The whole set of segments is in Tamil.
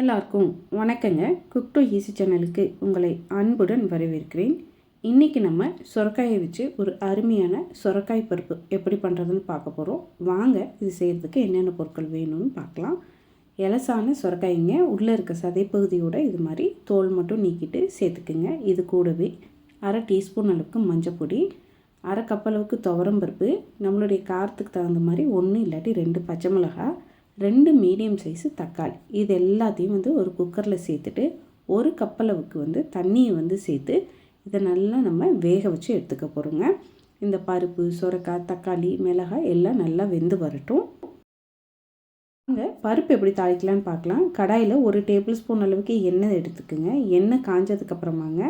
எல்லாருக்கும் வணக்கங்க. குக் டு ஈஸி சேனலுக்கு உங்களை அன்புடன் வரவேற்கிறேன். இன்றைக்கி நம்ம சுரக்காயை வச்சு ஒரு அருமையான சுரக்காய் பருப்பு எப்படி பண்ணுறதுன்னு பார்க்க போகிறோம் வாங்க இது செய்கிறதுக்கு என்னென்ன பொருட்கள் வேணும்னு பார்க்கலாம். எலசான சுரக்காய்ங்க. உள்ளே இருக்க சதைப்பகுதியோட இது மாதிரி தோல் மட்டும் நீக்கிட்டு சேர்த்துக்குங்க. இது கூடவே அரை டீஸ்பூன் அளவுக்கு மஞ்சப்பொடி அரை கப் அளவுக்கு துவரம் பருப்பு நம்மளுடைய காரத்துக்கு தகுந்த மாதிரி ஒன்று இல்லாட்டி ரெண்டு பச்சை மிளகாய் ரெண்டு மீடியம் சைஸு தக்காளி. இது எல்லாத்தையும் வந்து ஒரு குக்கரில் சேர்த்துட்டு ஒரு கப்பளவுக்கு வந்து தண்ணியை வந்து சேர்த்து இதை நல்லா நம்ம வேக வச்சு எடுத்துக்க போகிறோங்க இந்த பருப்பு சுரக்காய் தக்காளி மிளகாய் எல்லாம் நல்லா வெந்து வரட்டும். இந்த பருப்பு எப்படி தாளிக்கலான்னு பார்க்கலாம். கடாயில் ஒரு டேபிள் ஸ்பூன் அளவுக்கு எண்ணெய் எடுத்துக்கோங்க. எண்ணெய் காஞ்சதுக்கப்புறமாங்க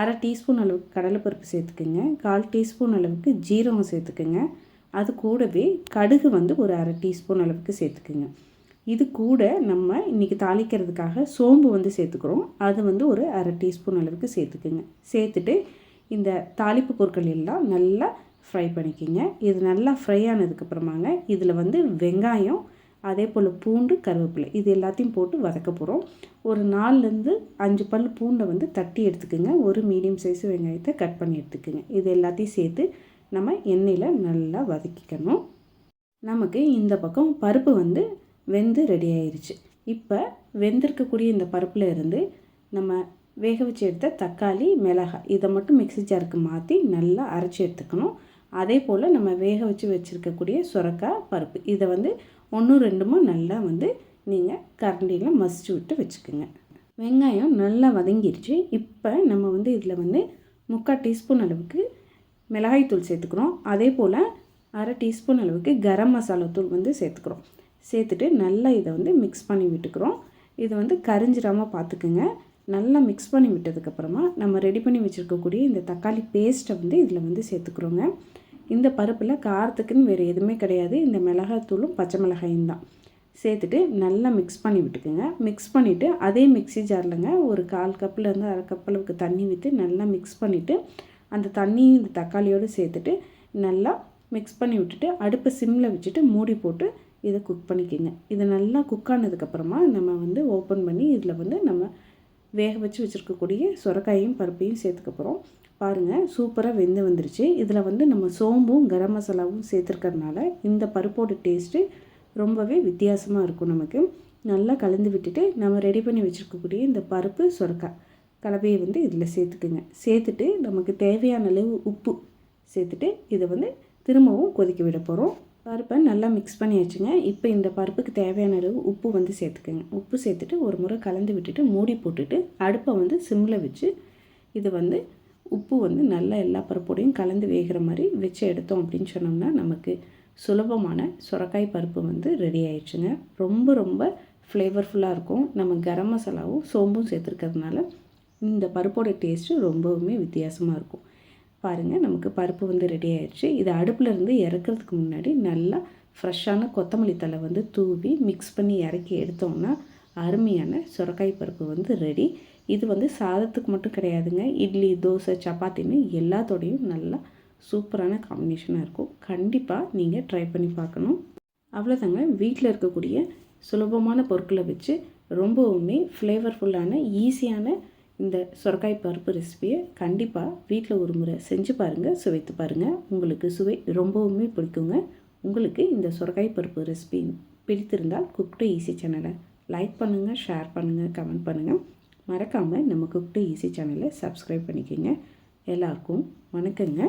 அரை டீஸ்பூன் அளவுக்கு கடலைப்பருப்பு சேர்த்துக்குங்க. கால் டீஸ்பூன் அளவுக்கு ஜீரகம் சேர்த்துக்குங்க. அது கூடவே கடுகு வந்து ஒரு அரை டீஸ்பூன் அளவுக்கு சேர்த்துக்குங்க. இது கூட நம்ம இன்றைக்கி தாளிக்கிறதுக்காக சோம்பு வந்து சேர்த்துக்கிறோம். அது வந்து ஒரு அரை டீஸ்பூன் அளவுக்கு சேர்த்துக்குங்க. சேர்த்துட்டு இந்த தாளிப்பு பொருட்கள் எல்லாம் நல்லா ஃப்ரை பண்ணிக்கிங்க. இது நல்லா ஃப்ரை ஆனதுக்கப்புறமாங்க இதில் வந்து வெங்காயம் அதே போல் பூண்டு கருவேப்பிலை இது எல்லாத்தையும் போட்டு வதக்க போகிறோம் ஒரு நாலுலேருந்து அஞ்சு பல் பூண்டை வந்து தட்டி எடுத்துக்கோங்க. ஒரு மீடியம் சைஸ் வெங்காயத்தை கட் பண்ணி எடுத்துக்கோங்க. இது எல்லாத்தையும் சேர்த்து நம்ம எண்ணெயில் நல்லா வதக்கிக்கணும். நமக்கு இந்த பக்கம் பருப்பு வந்து வெந்து ரெடி ஆயிடுச்சு இப்போ வெந்திருக்கக்கூடிய இந்த பருப்பில் இருந்து நம்ம வேக வச்சு எடுத்த தக்காளி மிளகாய் இதை மட்டும் மிக்சி ஜாருக்கு மாற்றி நல்லா அரைச்சி எடுத்துக்கணும். அதே போல் நம்ம வேக வச்சு வச்சுருக்கக்கூடிய சுரக்காய் பருப்பு. இதை வந்து ஒன்றும் ரெண்டுமோ நல்லா வந்து நீங்கள் கரண்டியில் மசிச்சு விட்டு வச்சுக்கோங்க. வெங்காயம் நல்லா வதங்கிடுச்சு இப்போ நம்ம வந்து இதில் வந்து முக்கால் டீஸ்பூன் அளவுக்கு மிளகாய்த்தூள் சேர்த்துக்கிறோம் அதே போல் அரை டீஸ்பூன் அளவுக்கு கரம் மசாலா தூள் வந்து சேர்த்துக்கிறோம். சேர்த்துட்டு நல்லா இதை வந்து மிக்ஸ் பண்ணி விட்டுக்கிறோம். இது வந்து கரிஞ்சிடாமல் பார்த்துக்குங்க. நல்லா மிக்ஸ் பண்ணி விட்டதுக்கப்புறமா நம்ம ரெடி பண்ணி வச்சுருக்கக்கூடிய இந்த தக்காளி பேஸ்ட்டை வந்து இதில் வந்து சேர்த்துக்கிறோங்க. இந்த பருப்பில் காரத்துக்குன்னு வேறு எதுவுமே கிடையாது. இந்த மிளகாத்தூளும் பச்சை மிளகாயும் தான். சேர்த்துட்டு நல்லா மிக்ஸ் பண்ணி விட்டுக்குங்க. மிக்ஸ் பண்ணிவிட்டு அதே மிக்ஸி ஜார்லங்க ஒரு கால் கப்பிலேருந்து அரை கப் அளவுக்கு தண்ணி விற்று நல்லா மிக்ஸ் பண்ணிவிட்டு அந்த தண்ணியும் இந்த தக்காளியோடு சேர்த்துட்டு நல்லா மிக்ஸ் பண்ணி விட்டுட்டு அடுப்பை சிம்மில் வச்சுட்டு மூடி போட்டு இதை குக் பண்ணிக்கோங்க. இது நல்லா குக் ஆனதுக்கப்புறமா நம்ம வந்து ஓப்பன் பண்ணி இதில் வந்து நம்ம வேக வச்சு வச்சுருக்கக்கூடிய சுரக்காயும் பருப்பையும் சேர்த்துக்கப்புறம் பாருங்கள் சூப்பராக வெந்து வந்துருச்சு. இதில் வந்து நம்ம சோம்பும் கரம் மசாலாவும் சேர்த்துருக்கறனால இந்த பருப்போட டேஸ்ட்டு ரொம்பவே வித்தியாசமாக இருக்கும் நமக்கு. நல்லா கலந்து விட்டுட்டு நம்ம ரெடி பண்ணி வச்சுருக்கக்கூடிய இந்த பருப்பு சுரக்காய் கலவையை வந்து இதில் சேர்த்துக்குங்க. சேர்த்துட்டு நமக்கு தேவையான அளவு உப்பு சேர்த்துட்டு இதை வந்து திரும்பவும் கொதிக்க விட போகிறோம் பருப்பை நல்லா மிக்ஸ் பண்ணி வச்சுங்க இப்போ இந்த பருப்புக்கு தேவையான அளவு உப்பு வந்து சேர்த்துக்குங்க. உப்பு சேர்த்துட்டு ஒரு முறை கலந்து விட்டுட்டு மூடி போட்டுட்டு அடுப்பை வந்து சிம்மில் வச்சு இது வந்து உப்பு வந்து நல்லா எல்லா பருப்போடையும் கலந்து வேகிற மாதிரி வச்சு எடுத்தோம் அப்படின்னு சொன்னோம்னா நமக்கு சுலபமான சுரக்காய் பருப்பு வந்து ரெடி ஆயிடுச்சுங்க. ரொம்ப ரொம்ப ஃப்ளேவர்ஃபுல்லாக இருக்கும். நம்ம கரம் மசாலாவும் சோம்பும் சேர்த்துருக்கிறதுனால இந்த பருப்போட டேஸ்ட்டு ரொம்பவுமே வித்தியாசமாக இருக்கும். பாருங்கள் நமக்கு பருப்பு வந்து ரெடி ஆயிடுச்சு இது அடுப்பில் இருந்து இறக்கிறதுக்கு முன்னாடி நல்லா ஃப்ரெஷ்ஷான கொத்தமல்லி தலை வந்து தூவி மிக்ஸ் பண்ணி இறக்கி எடுத்தோம்னா அருமையான சுரக்காய் பருப்பு வந்து ரெடி இது வந்து சாதத்துக்கு மட்டும் கிடையாதுங்க. இட்லி தோசை சப்பாத்தின்னு எல்லாத்தோடையும் நல்லா சூப்பரான காம்பினேஷனாக இருக்கும். கண்டிப்பாக நீங்கள் ட்ரை பண்ணி பார்க்கணும். அவ்வளோதாங்க வீட்டில் இருக்கக்கூடிய சுலபமான பொருட்களை வச்சு ரொம்பவுமே ஃப்ளேவர்ஃபுல்லான ஈஸியான இந்த சுரக்காய் பருப்பு ரெசிபியை கண்டிப்பாக வீட்டில் ஒரு முறை செஞ்சு பாருங்கள் சுவைத்து பாருங்கள் உங்களுக்கு சுவை ரொம்பவுமே பிடிக்குங்க. உங்களுக்கு இந்த சுரக்காய் பருப்பு ரெசிபி பிடித்திருந்தால் குக்டு ஈஸி சேனலை லைக் பண்ணுங்கள் ஷேர் பண்ணுங்கள் கமெண்ட் பண்ணுங்கள் மறக்காமல் நம்ம குக்டு ஈஸி சேனலை சப்ஸ்கிரைப் பண்ணிக்கோங்க. எல்லாருக்கும் வணக்கங்க.